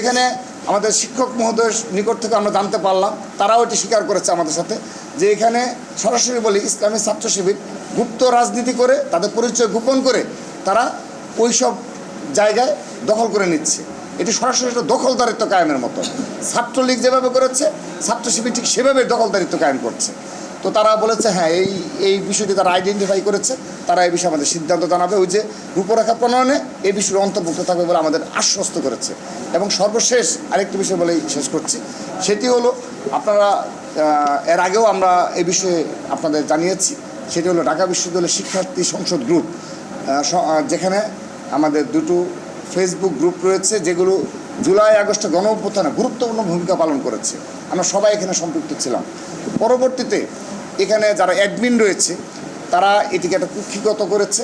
এখানে আমাদের শিক্ষক মহোদয়ের নিকট থেকে আমরা জানতে পারলাম, তারাও এটি স্বীকার করেছে আমাদের সাথে, যে এখানে সরাসরি বলি ইসলামী ছাত্র শিবির গুপ্ত রাজনীতি করে, তাদের পরিচয় গোপন করে তারা ওই সব জায়গায় দখল করে নিচ্ছে। এটি সরাসরি একটা দখলদারিত্ব কায়েমের মতো। ছাত্রলীগ যেভাবে করেছে, ছাত্র শিবির ঠিক সেভাবে দখলদারিত্ব কায়েম করছে। তো তারা বলেছে হ্যাঁ এই এই বিষয়টি তারা আইডেন্টিফাই করেছে। তারা এই বিষয়ে আমাদের সিদ্ধান্ত জানাবে। ওই যে রূপরেখা প্রণয়নে এই বিষয়ে অন্তর্ভুক্ত থাকবে বলে আমাদের আশ্বস্ত করেছে। এবং সর্বশেষ আরেকটি বিষয় বলেই শেষ করছি। সেটি হলো, আপনারা এর আগেও আমরা এই বিষয়ে আপনাদের জানিয়েছি, সেটি হলো ঢাকা বিশ্ববিদ্যালয়ের শিক্ষার্থী সংসদ গ্রুপ। যেখানে আমাদের দুটো ফেসবুক গ্রুপ রয়েছে, যেগুলো জুলাই, আগস্টে গণ গুরুত্বপূর্ণ ভূমিকা পালন করেছে। আমরা সবাই এখানে সম্পৃক্ত ছিলাম। পরবর্তীতে এখানে যারা অ্যাডমিন রয়েছে, তারা এটিকে একটা কুক্ষিগত করেছে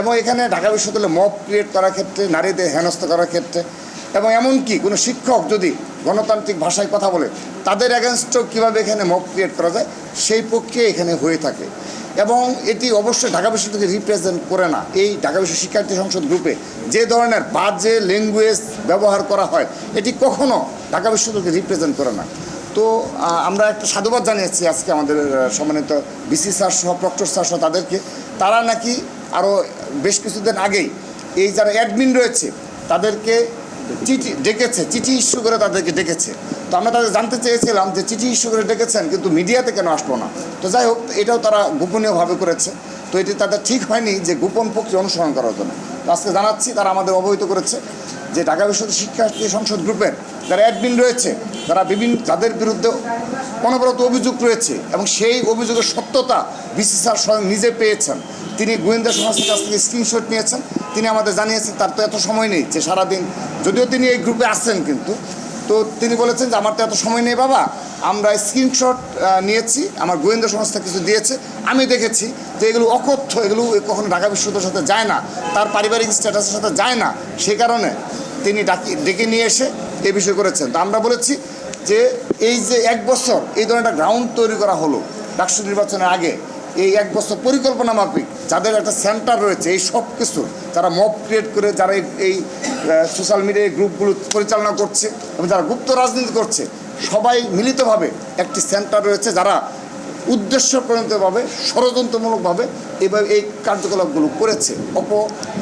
এবং এখানে ঢাকা বিশ্ববিদ্যালয়ে মব ক্রিয়েট করার ক্ষেত্রে, নারীদের হেনস্থ করার ক্ষেত্রে এবং এমনকি কোনো শিক্ষক যদি গণতান্ত্রিক ভাষায় কথা বলে, তাদের অ্যাগেনস্টও কীভাবে এখানে মব ক্রিয়েট করা যায়, সেই পক্ষে এখানে হয়ে থাকে। এবং এটি অবশ্যই ঢাকা বিশ্ববিদ্যালয়কে রিপ্রেজেন্ট করে না। এই ঢাকা বিশ্ব শিক্ষার্থী সংসদ গ্রুপে যে ধরনের বাজে ল্যাঙ্গুয়েজ ব্যবহার করা হয়, এটি কখনো ঢাকা বিশ্ববিদ্যালয়কে রিপ্রেজেন্ট করে না। তো আমরা একটা সাধুবাদ জানিয়েছি আজকে আমাদের সম্মানিত বিসি স্যার সহ, প্রক্টর স্যার সহ তাদেরকে। তারা নাকি আরও বেশ কিছুদিন আগেই এই যারা অ্যাডমিন রয়েছে, তাদেরকে চিঠি ডেকেছে, চিঠি ইস্যু করে তাদেরকে ডেকেছে। তো আমরা তাদের জানতে চেয়েছিলাম যে চিঠি ইস্যু করে ডেকেছেন, কিন্তু মিডিয়াতে কেন আসলো না? তো যাই হোক, এটাও তারা গোপনীয়ভাবে করেছে। তো এটি তাদের ঠিক হয়নি যে গোপন প্রক্রিয়া অনুসরণ করার জন্য। তো আজকে জানাচ্ছি, তারা আমাদের অবহিত করেছে যে ঢাকা বিশ্ববিদ্যালয় শিক্ষার্থী সংসদ গ্রুপের যারা অ্যাডমিন রয়েছে তারা বিভিন্ন যাদের বিরুদ্ধে অনবরত অভিযোগ রয়েছে এবং সেই অভিযোগের সত্যতা বিসি স্যার স্বয়ং নিজে পেয়েছেন। তিনি গোয়েন্দা সংস্থার কাছ থেকে স্ক্রিনশট নিয়েছেন। তিনি আমাদের জানিয়েছেন, তার তো এত সময় নেই যে সারাদিন, যদিও তিনি এই গ্রুপে আসছেন কিন্তু, তো তিনি বলেছেন যে আমার তো এত সময় নেই বাবা, আমরা স্ক্রিনশট নিয়েছি, আমার গোয়েন্দা সংস্থা কিছু দিয়েছে, আমি দেখেছি যে এগুলো অকথ্য, এগুলো কখনো ঢাকা বিশ্ববিদ্যালয়ের সাথে যায় না, তার পারিবারিক স্ট্যাটাসের সাথে যায় না, সে কারণে তিনি ডাকি, ডেকে নিয়ে এসে এ বিষয় করেছেন। তো আমরা বলেছি যে এই যে এক বছর এই ধরনের একটা গ্রাউন্ড তৈরি করা হলো ডাকসু নির্বাচনের আগে, এই এক বছর পরিকল্পনা মাফিক যাদের একটা সেন্টার রয়েছে, এই সব কিছু যারা মব ক্রিয়েট করে যারা এই- সোশ্যাল মিডিয়ায় গ্রুপগুলো পরিচালনা করছে এবং যারা গুপ্ত রাজনীতি করছে, সবাই মিলিতভাবে একটি সেন্টার রয়েছে যারা উদ্দেশ্য প্রণীতভাবে ষড়যন্ত্রমূলকভাবে এভাবে এই কার্যকলাপগুলো করেছে, অপ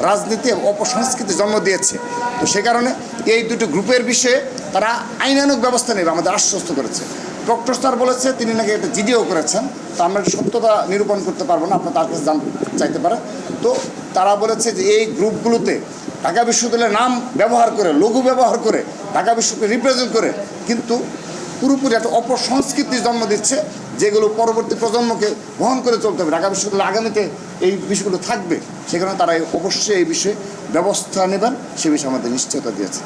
রাজনীতি এবং অপসংস্কৃতি জন্ম দিয়েছে। তো সে কারণে এই দুটো গ্রুপের বিষয়ে তারা আইনানুক ব্যবস্থা নেবে, আমাদের আশ্বস্ত করেছে। ডক্টর স্যার বলেছে, তিনি নাকি একটা জিডিও করেছেন, তো আমরা সত্যতা নিরূপণ করতে পারব না, আপনার তার কাছে জানতে চাইতে পারে তো তারা বলেছে যে এই গ্রুপগুলোতে ঢাকা বিশ্ববিদ্যালয়ের নাম ব্যবহার করে, লঘু ব্যবহার করে, ঢাকা বিশ্বকে রিপ্রেজেন্ট করে, কিন্তু পুরোপুরি একটা অপসংস্কৃতির জন্ম দিচ্ছে। যেগুলো পরবর্তী প্রজন্মকে বহন করে চলতে হবে। ঢাকা বিশ্ববিদ্যালয় আগামীতে এই বিষয়গুলো থাকবে। সেখানে তারা অবশ্যই এই বিষয়ে ব্যবস্থা নেবেন সে বিষয়ে আমাদের নিশ্চয়তা দিয়েছে।